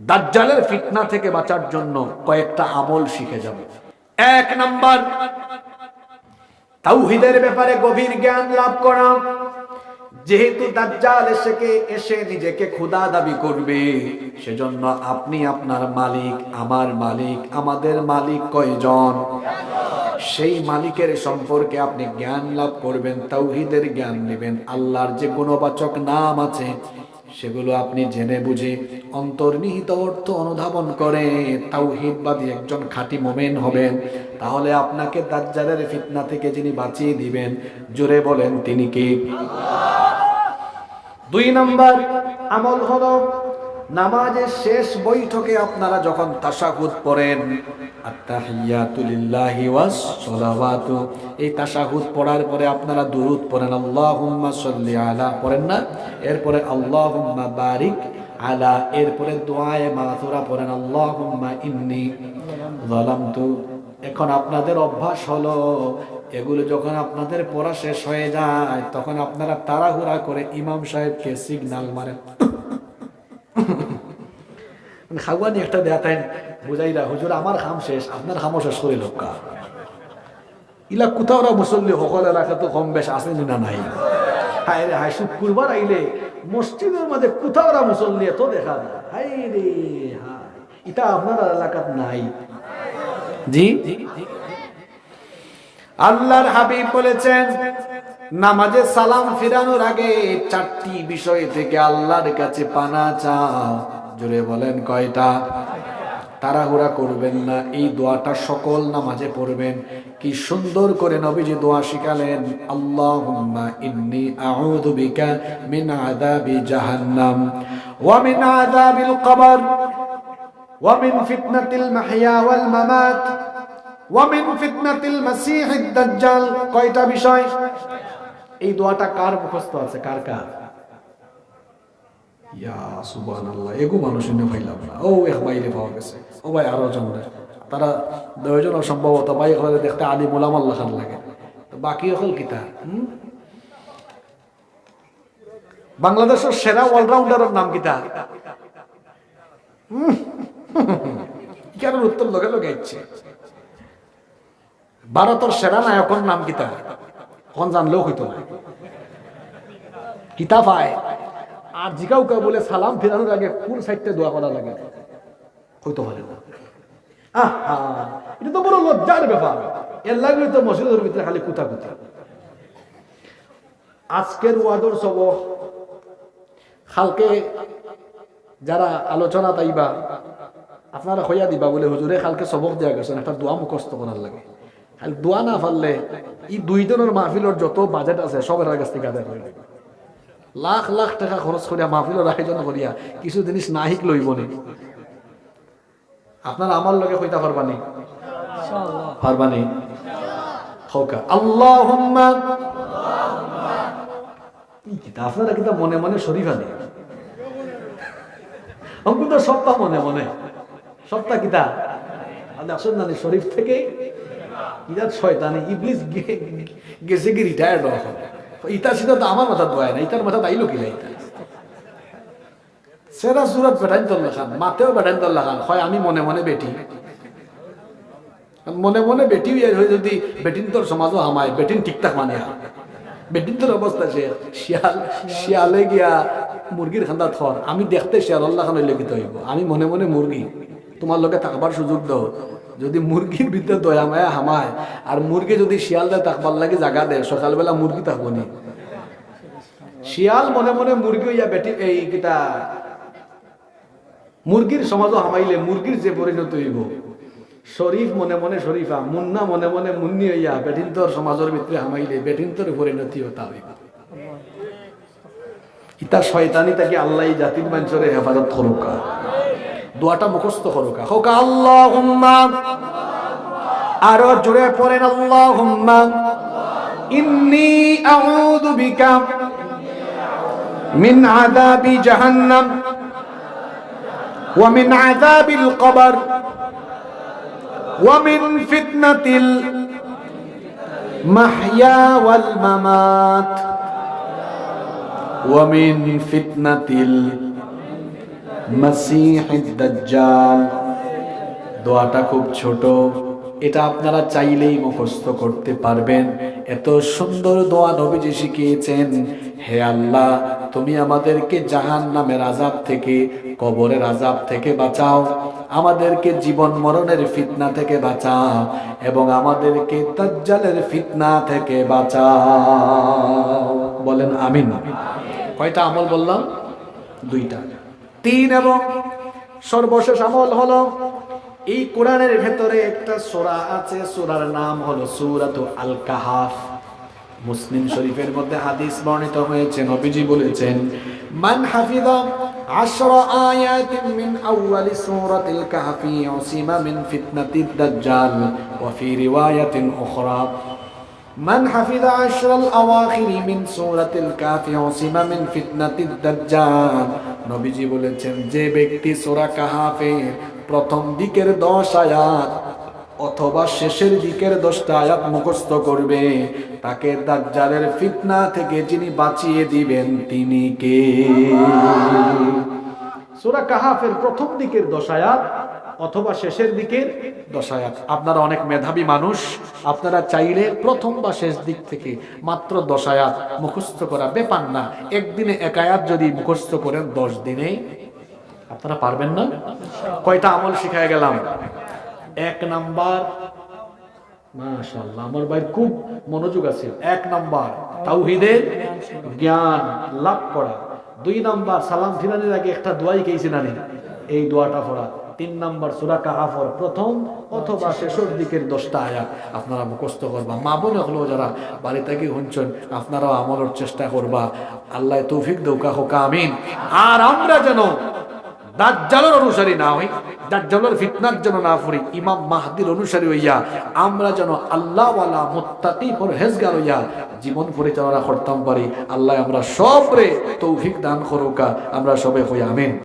দাজ্জালের ফিতনা থেকে বাঁচার জন্য কয়েকটা আমল শিখে যাব। এক নাম্বার, তাওহিদের ব্যাপারে গভীর জ্ঞান লাভ করা। যেহেতু দাজ্জাল এসেকে, এসে নিজেকে খোদা দাবি করবে, সেজন্য আপনি আপনার মালিক, আমার মালিক, আমাদের মালিক কয়জন? সেই মালিকের সম্পর্কে আপনি জ্ঞান লাভ করবেন, তাওহিদের জ্ঞান নেবেন। আল্লাহর যে গুণবাচক নাম আছে সেগুলো আপনি জেনে বুঝে অন্তর্নিহিত অর্থ অনুধাবন করে তাওহিদবাদী একজন খাঁটি মোমেন হবেন। তাহলে আপনাকে দাজ্জালের ফিতনা থেকে যিনি বাঁচিয়ে দিবেন, জোরে বলেন তিনি কি? দুই নাম্বার আমল হলো নামাজের শেষ বৈঠকে আপনারা যখন তাশাহুদ পড়েন এই তাশাহুদ পড়ার পরে আপনারা দুরুদ পড়েন, আল্লাহুম্মা সাল্লি আলা, পড়েন না? এরপরে আল্লাহুম্মা বারিক আলা, এরপরে দোয়ায়ে মাথুরা পড়েন, আল্লাহুম্মা ইন্নি যালামতু। এখন আপনাদের অভ্যাস হলো, এগুলো যখন আপনাদের পড়া শেষ হয়ে যায়, তখন আপনারা তাড়াহুড়া করে ইমাম সাহেবকে সিগনাল মারেন। খাগুয়ানি একটা দেখাতেন বুঝাইলা হুজুর আমার খাম শেষ আপনার খামও শেষ করে লোকা ইলা কোথাও মুসল্লি সকল এলাকা তো কম বেশ আসেনি না নাই। হায় রে হায় শুক্রবার আইলে মসজিদের মাঝে কোথাও মুসল্লি এত দেখা যায়। হায় রে হায় এটা আপনার এলাকাত নাই। জি? আল্লাহর হাবিব বলেছেন নামাজে সালাম ফিরানোর আগে চারটি বিষয় থেকে আল্লাহর কাছে পানা চাও। জুড়ে বলেন কয়টা? তাড়াহুড়া করবেন না, এই দোয়াটা সকল নামাজে পড়বেন। কি সুন্দর করে নবীজি দোয়া শিখালেন, আল্লাহুম্মা ইন্নি আউযু বিকা মিন আযাবি জাহান্নাম ওয়া মিন আযাবিল কবর ওয়া মিন ফিতনাতিল মাহইয়া ওয়াল মামাত ওয়া মিন ফিতনাতিল মাসিহিদ দাজ্জাল। কয়টা বিষয়? এই দোয়াটা কার মুখস্থ আছে? কার কার? ইয়া সুবহানাল্লাহ, এগো মানুষ এনে পাইলাম না ও এক বাইরে পাওয়া গেছে। ও ভাই তারা ভাই হলে দেখতে মোলাম আল্লাহ খান লাগে। বাকি হল কিতা? বাংলাদেশের সেরা অলরাউন্ডারের নাম কিতা? কেন উত্তর লগে লগে ইচ্ছে ভারতের সেরা নায়কের নাম কিতা? কোন জানলেও হইতো না। কিতা পায় আর জিকাও কেউ বলে সালাম ফেরানোর আগে কোন সাইডটা দোয়া করা লাগে? হইতে পারে না। এটা তো বড় লজ্জার ব্যাপার। এর লাগলে তো মসজিদের ভিতরে খালি কুতা কুতা আজকের ওয়াদর সব। খালকে যারা আলোচনা তাইবা, আপনারা হইয়া দিবা বলে হুজুরে খালকে সবক দেওয়া একটা দোয়া করার লাগে। খালি দোয়া না এই দুইজনের মাহফিলের যত বাজেট আছে, সবের কাছ থেকে আদায়। লাখ লাখ টাকা খরচ করিয়া মাহফিলের আয়োজন করিয়া কিছু জিনিস নাহিক লইব নি। আপনার আমার লগে কইতা পারবানি পারবানি হৌকা। আল্লাহুম্মা। ই আপনারা কিতা মনে মনে শরীফ আনি অঙ্কুর তো সপ্তাহ মনে মনে। সপ্তাহ কিতা? আসুন না শরীফ থেকে। ইরাত শয়তানি ইবলিস গে- গেছে কি রিটায়ার্ড এখন ইটা সেটা তো আমার মাথা দোয়ায় না ইটার মাথা সেরা মাতেও হয় আমি মনে মনে বেটি। মনে মনে বেটি হয়ে যদি বেটিন তোর সমাজও হামায় বেটিন ঠিকঠাক মানে। বেটিন তোর অবস্থা সে শিয়াল, শিয়ালে গিয়া মুরগির খান্দা থর আমি দেখতে শিয়াল আল্লাহ খান লেগিত হইব, আমি মনে মনে মুরগি তোমার লগে থাকবার সুযোগ দাও যদি মুরগির ভিতরে দয়া মায়া হামায়, আর মুরগি যদি শিয়াল দেয় থাকবার লাগে জায়গা দেয় সকালবেলা মুরগি থাকব নি। শিয়াল মনে মনে মুরগি হইয়া বেটি, এই কিটা মুরগির সমাজও হামাইলে মুরগির যে পরিণত হইব। শরীফ মনে মনে শরীফা, মুন্না মনে মনে মুন্নি হইয়া বেটিন্তর সমাজের ভিতরে হামাইলে বেটিন্তর পরিণতি হতা হইব। ইতা শয়তানি তাকে আল্লাহ জাতির মানুষের হেফাজত করুকা। দোয়াটা মুখস্থ করুকা হোক আল্লাহ আরো জোরে পড়েন আল্লাহ ইন্নি আউযু বিকা মিন আযাবি জাহান্নাম ومن عذاب القبر ومن فتنة المحيا والممات ومن فتنة মাসিহিদ দোয়াটা খুব ছোট। এটা আপনারা চাইলেই মুখস্থ করতে পারবেন। এত সুন্দর দোয়া নবীজি শিখিয়েছেন, হে আল্লাহ, তুমি আমাদেরকে জাহান নামের আজাব থেকে, কবরের আজাব থেকে বাঁচাও। আমাদেরকে জীবন মরণের ফিতনা থেকে বাঁচাও এবং আমাদেরকে তাজ্জালের ফিতনা থেকে বাঁচাও। বলেন আমিন। কয়টা আমল বললাম? দুইটা। তিন এবং সর্বশেষ আমল হলো এই কোরআনের ভেতরে একটা সূরা আছে সূরার নাম হলো সূরাতু আল কাহাফ মুসলিম শরীফের মধ্যে হাদিস বর্ণিত হয়েছে নবীজি বলেছেন মান হাফিদা আশরা আয়াতিন মিন আউয়ালি সূরাতিল কাহফি উসিমা মিন ফিতনাতিদ দাজ্জাল ওয়া ফি রিওয়ায়াতিন উখরা من حفظ عشر الأواخر من سورة الكافي عصم من فتنة الدجال নবীজি বলেছেন, যে ব্যক্তি সোরা কাহাফের প্রথম দিকের দশ আয়াত অথবা শেষের দিকের দশটা আয়াত মুখস্থ করবে, তাকে দাজ্জালের ফিতনা থেকে যিনি বাঁচিয়ে দিবেন তিনি কে? সোরা কাহাফের প্রথম দিকের দশ আয়াত অথবা শেষের দিকের দশায়াত আপনারা অনেক মেধাবী মানুষ, আপনারা চাইলে প্রথম বা শেষ দিক থেকে মাত্র দশায়াত মুখস্থ করা ব্যাপার না। একদিনে একায়াত যদি মুখস্থ করেন দশ দিনে আপনারা পারবেন না? কয়টা আমল শিখায় গেলাম? এক নাম্বার, মাশাআল্লাহ, আমার ভাই খুব মনোযোগ আছে। এক নাম্বার তাওহীদের জ্ঞান লাভ করা। দুই নাম্বার, সালাম ফিরানের আগে একটা দোয়াই কেছি নানি এই দোয়াটা পড়া। তিন নম্বর সুরা কাহাফর প্রথম অথবা শেষের দিকের দশটা আয়াত। আপনারা মুখস্থ করবা। মা বোন হলো যারা বাড়ি থেকে শুনছেন, আপনারাও আমলের চেষ্টা করবা। আল্লাহ তৌফিক দৌকা হোক আমিন। আর আমরা যেন দাজ্জালের অনুসারী না হই, দাজ্জালের ফিতনার যেন না পড়ি ইমাম মাহদির অনুসারী হইয়া, আমরা যেন আল্লাহ ওয়ালা মুত্তাকি পরহেজগার হইয়া জীবন পরিচালনা করতাম পারি। আল্লাহ আমরা সবরে তৌফিক দান করুকা, আমরা সবে হই, আমিন।